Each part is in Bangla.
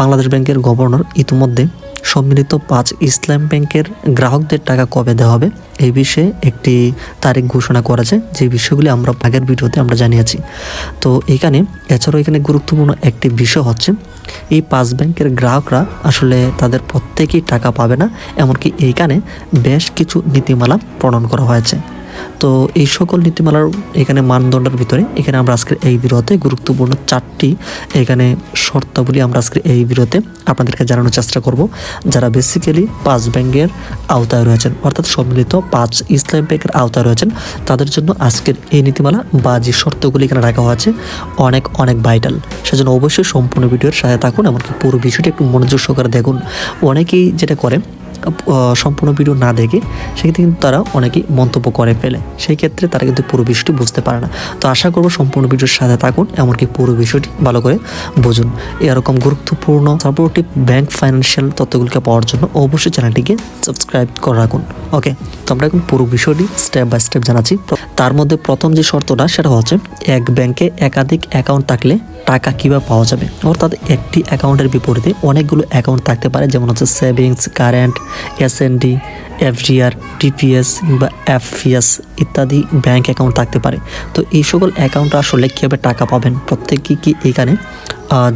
বাংলাদেশ ব্যাংকের গভর্নর ইতিমধ্যে সম্মিলিত পাঁচ ইসলাম ব্যাংকের গ্রাহকদের টাকা কবে দেওয়া হবে এই বিষয়ে একটি তারিখ ঘোষণা করেছে, যে বিষয়গুলি আমরা আগের ভিডিওতে আমরা জানিয়েছি। তো এখানে, এছাড়াও এখানে গুরুত্বপূর্ণ একটি বিষয় হচ্ছে, এই পাঁচ ব্যাংকের গ্রাহকরা আসলে তাদের প্রত্যেকেই টাকা পাবে না, এমনকি এইখানে বেশ কিছু নীতিমালা প্রণয়ন করা হয়েছে। তো এই সকল নীতিমালার এখানে মানদণ্ডের ভিতরে এখানে আমরা আজকের এই বিরতে গুরুত্বপূর্ণ চারটি এখানে শর্তাবলী আমরা আজকে এই বিরতে আপনাদেরকে জানানোর চেষ্টা করব। যারা বেসিক্যালি পাঁচ ব্যাংকের আওতায় রয়েছেন, অর্থাৎ সম্মিলিত পাঁচ ইসলাম ব্যাংকের আওতায় রয়েছেন, তাদের জন্য আজকের এই নীতিমালা বা যে শর্তগুলি এখানে রাখা হয়েছে অনেক অনেক ভাইটাল সেজন্য অবশ্যই সম্পূর্ণ ভিডিওর সাথে থাকুন, এমনকি পুরো বিষয়টি একটু মনোযোগ সহকারে দেখুন। অনেকেই যেটা করে সম্পূর্ণ ভিডিও না দেখে সেক্ষেত্রে কিন্তু তারা অনেকেই মন্তব্য করে ফেলে। সেই ক্ষেত্রে তারা কিন্তু পুরো বিষয়টি বুঝতে পারে না। তো আশা করব সম্পূর্ণ ভিডিওর সাথে থাকুন, এমনকি পুরো বিষয়টি ভালো করে বুঝুন। এরকম গুরুত্বপূর্ণ সাপোর্টিভ ব্যাংক ফাইন্যান্সিয়াল তথ্যগুলিকে পাওয়ার জন্য অবশ্যই চ্যানেলটিকে সাবস্ক্রাইব করে রাখুন। ওকে তো আমরা এখন পুরো বিষয়টি স্টেপ বাই স্টেপ জানাচ্ছি। তার মধ্যে প্রথম যে শর্তটা, সেটা হচ্ছে এক ব্যাংকে একাধিক অ্যাকাউন্ট থাকলে টাকা কীভাবে পাওয়া যাবে? অর্থাৎ একটি অ্যাকাউন্টের বিপরীতে অনেকগুলো অ্যাকাউন্ট থাকতে পারে, যেমন হচ্ছে savings, current S N SND FDR TPS কিংবা এফপিএস ইত্যাদি ব্যাংক অ্যাকাউন্ট থাকতে পারে। তো এই সকল অ্যাকাউন্ট আসলে কীভাবে টাকা পাবেন? প্রত্যেকেই কি এখানে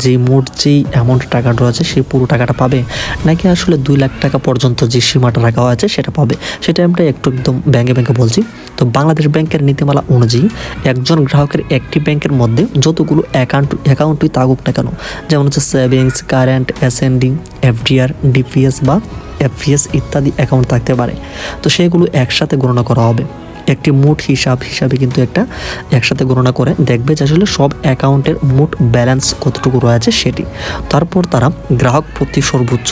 যে মোট যেই অ্যামাউন্ট টাকা আছে, সেই পুরো টাকাটা পাবে? নাকি আসলে দুই লাখ টাকা পর্যন্ত যে সীমাটা রাখা হয়েছে সেটা পাবে? সেটা আমরা একটু একদম ব্যাঙ্কে ব্যাঙ্কে বলছি। তো বাংলাদেশ ব্যাংকের নীতিমালা অনুযায়ী একজন গ্রাহকের একটি ব্যাংকের মধ্যে যতগুলো অ্যাকাউন্ট অ্যাকাউন্টই থাকুক না কেন, যেমন হচ্ছে savings current SND FDR DPS বা এফপিএস ইত্যাদি অ্যাকাউন্ট থাকতে পারে। তো সেগুলো একসাথে গণনা করা হবে। একটি মোট হিসাব হিসাবে কিন্তু একটা একসাথে গণনা করে দেখবে যে আসলে সব অ্যাকাউন্টের মোট ব্যালেন্স কতটুকু রয়েছে সেটি। তারপর তারা গ্রাহক প্রতি সর্বোচ্চ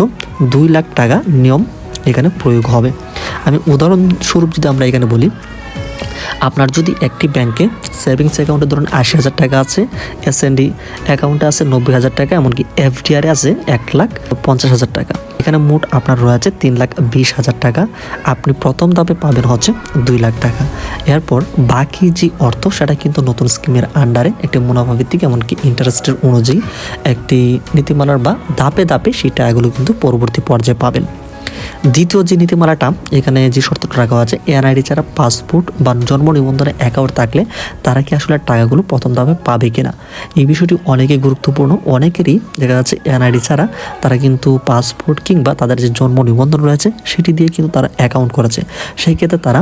দুই লাখ টাকা নিয়ম এখানে প্রয়োগ হবে। আমি উদাহরণস্বরূপ যদি আমরা এখানে বলি আপনার যদি একটি ব্যাংকে সেভিংস অ্যাকাউন্টে ধরুন আশি হাজার টাকা আছে এসএনডি অ্যাকাউন্টে আছে নব্বই হাজার টাকা, এমনকি এফডিআরে আছে এক লাখ পঞ্চাশ হাজার টাকা। এখানে মোট আপনার রয়েছে তিন লাখ বিশ হাজার টাকা। আপনি প্রথম ধাপে পাবেন হচ্ছে দুই লাখ টাকা। এরপর বাকি যে অর্থ, সেটা কিন্তু নতুন স্কিমের আন্ডারে একটি মুনাফা ভিত্তিক, এমনকি ইন্টারেস্টের অনুযায়ী একটি নীতিমালার বা ধাপে ধাপে সেই টাকাগুলো কিন্তু পরবর্তী পর্যায়ে পাবেন। দ্বিতীয় যে নীতিমালাটা, এখানে যে শর্তটা রাখা আছে, এনআইডি ছাড়া পাসপোর্ট বা জন্ম নিবন্ধনে অ্যাকাউন্ট থাকলে তারা কি আসলে টাকাগুলো প্রথম দামে পাবে কিনা? এই বিষয়টি অনেকে গুরুত্বপূর্ণ, অনেকেরই দেখা যাচ্ছে এনআইডি ছাড়া তারা কিন্তু পাসপোর্ট কিংবা তাদের যে জন্ম নিবন্ধন রয়েছে, সেটি দিয়ে কিন্তু তারা অ্যাকাউন্ট করেছে। সেই ক্ষেত্রে তারা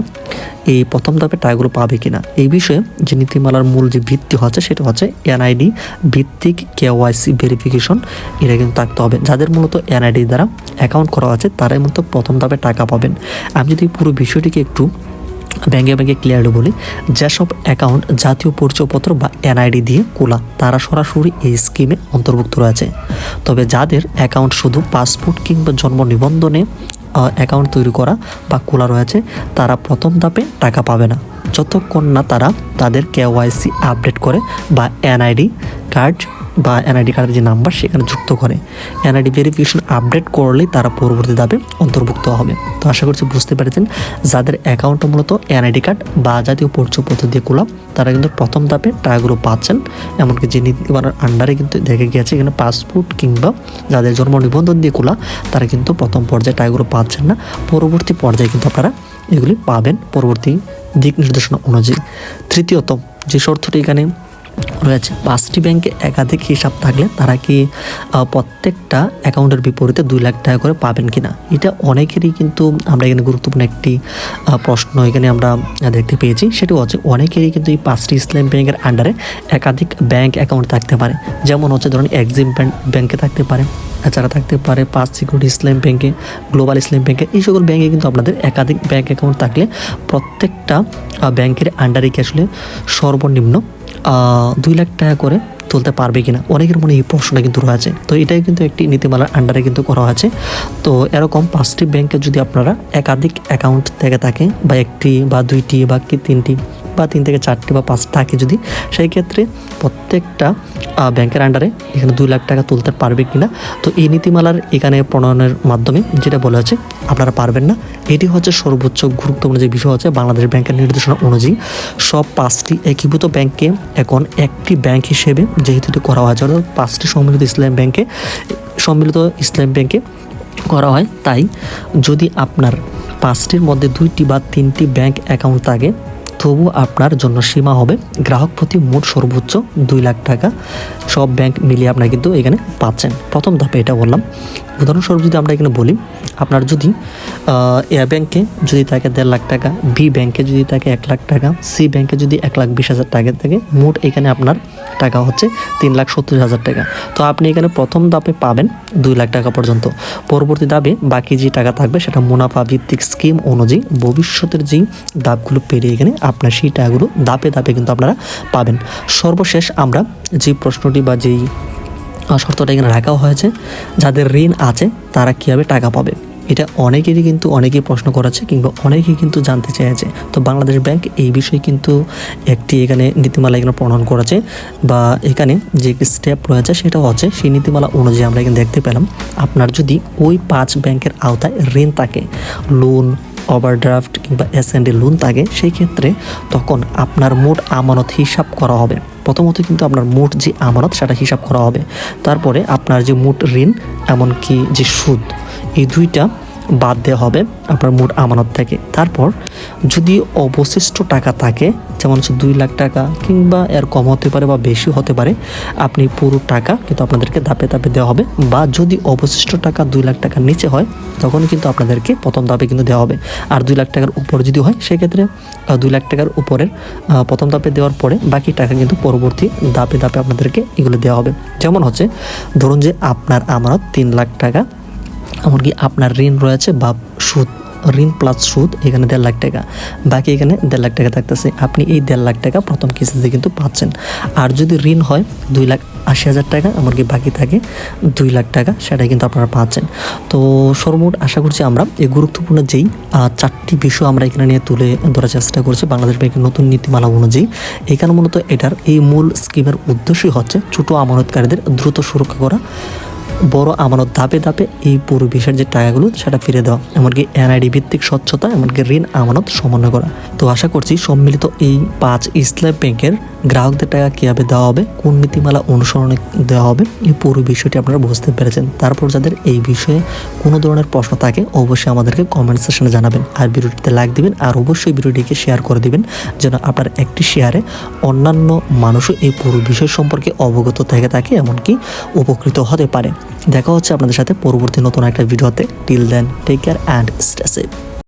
এই প্রথম ধাপে টাকাগুলো পাবে কিনা? এই বিষয়ে যে নীতিমালার মূল যে ভিত্তি হচ্ছে, সেটা হচ্ছে এনআইডি ভিত্তিক কেওয়াইসি ভেরিফিকেশন। এটা কিন্তু থাকতে হবে। যাদের মূলত এনআইডি দ্বারা অ্যাকাউন্ট করা আছে, তারাই মূলত প্রথম ধাপে টাকা পাবেন। আমি যদি পুরো বিষয়টিকে একটু ব্যাঙ্কে ব্যাঙ্কে ক্লিয়ারলি বলি, যেসব অ্যাকাউন্ট জাতীয় পরিচয়পত্র বা এনআইডি দিয়ে খোলা, তারা সরাসরি এই স্কিমে অন্তর্ভুক্ত রয়েছে। তবে যাদের অ্যাকাউন্ট শুধু পাসপোর্ট কিংবা জন্ম নিবন্ধনে অ্যাকাউন্ট তৈরি করা বা খোলা রয়েছে, তারা প্রথম ধাপে টাকা পাবে না। যতক্ষণ না তারা তাদের কেওয়াইসি আপডেট করে বা এনআইডি কার্ড বা এনআইডি কার্ডের যে নাম্বার সেখানে যুক্ত করে। এনআইডি ভেরিফিকেশন আপডেট করলেই তারা পরবর্তী ধাপে অন্তর্ভুক্ত হবে। তো আশা করছি বুঝতে পেরেছেন, যাদের অ্যাকাউন্টটা মূলত এনআইডি কার্ড বা জাতীয় পরিচয়পত্র দিয়ে খোলা, তারা কিন্তু প্রথম ধাপে টাকাগুলো পাচ্ছেন। এমনকি যে নীতিমালার আন্ডারে কিন্তু দেখে গিয়েছে, এখানে পাসপোর্ট কিংবা যাদের জন্ম নিবন্ধন দিয়ে খোলা, তারা কিন্তু প্রথম পর্যায়ে টাকাগুলো পাচ্ছেন না। পরবর্তী পর্যায়ে কিন্তু আপনারা এগুলি পাবেন। পরবর্তী দিক নির্দেশনা অনুযায়ী। তৃতীয়ত, যে শর্তটি এখানে রয়েছে। পাঁচটি ব্যাংকে একাধিক হিসাব থাকলে তারা কি প্রত্যেকটা অ্যাকাউন্টের বিপরীতে দুই লাখ টাকা করে পাবেন কিনা? এটা অনেকেরই কিন্তু আমরা এখানে গুরুত্বপূর্ণ একটি প্রশ্ন এখানে আমরা দেখতে পেয়েছি। সেটি হচ্ছে অনেকেরই কিন্তু এই পাঁচটি ইসলাম ব্যাংকের আন্ডারে একাধিক ব্যাংক অ্যাকাউন্ট থাকতে পারে। যেমন হচ্ছে ধরুন এক্সিম ব্যাংক থাকতে পারে, এছাড়া থাকতে পারে পাঁচ সিকিউরিটি ইসলাম ব্যাংকে, গ্লোবাল ইসলাম ব্যাংকে, এই সকল ব্যাংকে কিন্তু আপনাদের একাধিক ব্যাংক অ্যাকাউন্ট থাকলে প্রত্যেকটা ব্যাংকের আন্ডারে কি আসলে সর্বনিম্ন দুই লাখ টাকা করে তুলতে পারবে কিনা? অনেকের মনে এই প্রশ্নটা কিন্তু রয়েছে। তো এটাই কিন্তু একটি নীতিমালার আন্ডারে কিন্তু করা আছে তো এরকম পাঁচটি ব্যাংকে যদি আপনারা একাধিক অ্যাকাউন্ট থেকে থাকে বা একটি বা দুইটি বা কি তিনটি বা তিন থেকে চারটি বা পাঁচ থাকে যদি, সেই ক্ষেত্রে প্রত্যেকটা ব্যাংকের আন্ডারে এখানে দুই লাখ টাকা তুলতে পারবে কিনা? তো এই নীতিমালার এখানে প্রণয়নের মাধ্যমে যেটা বলা হচ্ছে, আপনারা পারবেন না। এটি হচ্ছে সর্বোচ্চ গুরুত্বপূর্ণ যে বিষয় হচ্ছে বাংলাদেশ ব্যাংকের নির্দেশনা অনুযায়ী সব পাঁচটি একীভূত ব্যাংকে এখন একটি ব্যাংক হিসেবে যেহেতু এটি করা হয়েছে অর্থাৎ পাঁচটি সম্মিলিত ইসলাম ব্যাংকে, সম্মিলিত ইসলাম ব্যাংকে করা হয়, তাই যদি আপনার পাঁচটির মধ্যে দুইটি বা তিনটি ব্যাংক অ্যাকাউন্ট থাকে তবু আপনার জন্য সীমা হবে। গ্রাহক প্রতি মোট সর্বোচ্চ দুই লাখ টাকা। সব ব্যাংক মিলিয়ে আপনারা কিন্তু এখানে পাচ্ছেন। প্রথম ধাপে এটা বললাম। উদাহরণস্বরূপ যদি আমরা এখানে বলি, আপনার যদি এ ব্যাংকে যদি থাকে দেড় লাখ টাকা বি ব্যাংকে যদি থাকে এক লাখ টাকা সি ব্যাংকে যদি এক লাখ বিশ হাজার টাকা থাকে, মোট এখানে আপনার টাকা হচ্ছে তিন লাখ সত্তর হাজার টাকা। তো আপনি এখানে প্রথম ধাপে পাবেন দুই লাখ টাকা পর্যন্ত। পরবর্তী ধাপে বাকি যে টাকা থাকবে, সেটা মুনাফা ভিত্তিক স্কিম অনুযায়ী ভবিষ্যতের যেই ধাপগুলো পেরিয়ে এখানে আপনার সেই টাকাগুলো ধাপে ধাপে কিন্তু আপনারা পাবেন। সর্বশেষ আমরা যে প্রশ্নটি বা যেই শর্তটা এখানে রাখা হয়েছে, যাদের ঋণ আছে তারা কীভাবে টাকা পাবে? এটা অনেকেরই কিন্তু অনেকেই প্রশ্ন করেছে কিংবা অনেকেই কিন্তু জানতে চেয়েছে। তো বাংলাদেশ ব্যাংক এই বিষয়ে কিন্তু একটি এখানে নীতিমালা এখানে প্রণয়ন করেছে বা এখানে যে একটি স্টেপ রয়েছে সেটা হচ্ছে সেই নীতিমালা অনুযায়ী আমরা এখানে দেখতে পেলাম, আপনার যদি ওই পাঁচ ব্যাংকের আওতায় ঋণ থাকে লোন ওভারড্রাফট কিংবা এস এন্ড লোন থাকে, সেই ক্ষেত্রে তখন আপনার মোট আমানত হিসাব করা হবে। প্রথমত কিন্তু আপনার মোট যে আমানত, সেটা হিসাব করা হবে। তারপরে আপনার যে মোট ঋণ, এমনকি যে সুদ, এই দুইটা বাদ দেওয়া হবে আপনার মোট আমানত থেকে। তারপর যদি অবশিষ্ট টাকা থাকে, যেমন হচ্ছে দুই লাখ টাকা কিংবা এর কম হতে পারে বা বেশি হতে পারে, আপনি পুরো টাকা কিন্তু আপনাদেরকে ধাপে ধাপে দেওয়া হবে। বা যদি অবশিষ্ট টাকা দুই লাখ টাকার নিচে হয়, তখন কিন্তু আপনাদেরকে প্রথম ধাপে কিন্তু দেওয়া হবে। আর দুই লাখ টাকার উপর যদি হয়, সেক্ষেত্রে দুই লাখ টাকার উপরের প্রথম ধাপে দেওয়ার পরে বাকি টাকা কিন্তু পরবর্তী ধাপে ধাপে আপনাদেরকে এগুলো দেওয়া হবে। যেমন হচ্ছে, ধরুন যে আপনার আমানত তিন লাখ টাকা এমনকি আপনার ঋণ রয়েছে বা সুদ, ঋণ প্লাস সুদ, এখানে দেড় লাখ টাকা। বাকি এখানে দেড় লাখ টাকা থাকতেছে। আপনি এই দেড় লাখ টাকা প্রথম কিস্তিতে কিন্তু পাচ্ছেন। আর যদি ঋণ হয় দুই লাখ আশি হাজার টাকা, এমনকি বাকি থাকে দুই লাখ টাকা, সেটাই কিন্তু আপনারা পাচ্ছেন। তো সর্বমোট আশা করছি আমরা এই গুরুত্বপূর্ণ যেই চারটি বিষয় আমরা এখানে নিয়ে তুলে ধরার চেষ্টা করছি বাংলাদেশ ব্যাংকের নতুন নীতিমালা অনুযায়ী। এখানে মূলত এটার এই মূল স্কিমের উদ্দেশ্যই হচ্ছে ছোটো আমানতকারীদের দ্রুত সুরক্ষা করা। বড় আমানত ধাপে ধাপে এই পুরো বিষয়ের যে টাকাগুলো, সেটা ফিরে দেওয়া, এমনকি এনআইডি ভিত্তিক স্বচ্ছতা, এমনকি ঋণ আমানত সমন্বয় করা। তো আশা করছি সম্মিলিত এই পাঁচ ইসলাম ব্যাংকের গ্রাহকদের টাকা কীভাবে দেওয়া হবে, কোন নীতিমালা অনুসরণে দেওয়া হবে, এই পুরো বিষয়টি আপনারা বুঝতে পেরেছেন। তারপর যাদের এই বিষয়ে কোনো ধরনের প্রশ্ন থাকে, অবশ্যই আমাদেরকে কমেন্ট সেকশনে জানাবেন। আর ভিডিওটিতে লাইক দিবেন, আর অবশ্যই ভিডিওটিকে শেয়ার করে দিবেন, যেন আপনার একটি শেয়ারে অন্যান্য মানুষও এই পুরো বিষয় সম্পর্কে অবগত থেকে থাকে, এমনকি উপকৃত হতে পারে। দেখা হচ্ছে আপনাদের সাথে পরবর্তী নতুন একটা ভিডিওতে। Till then take care and stay safe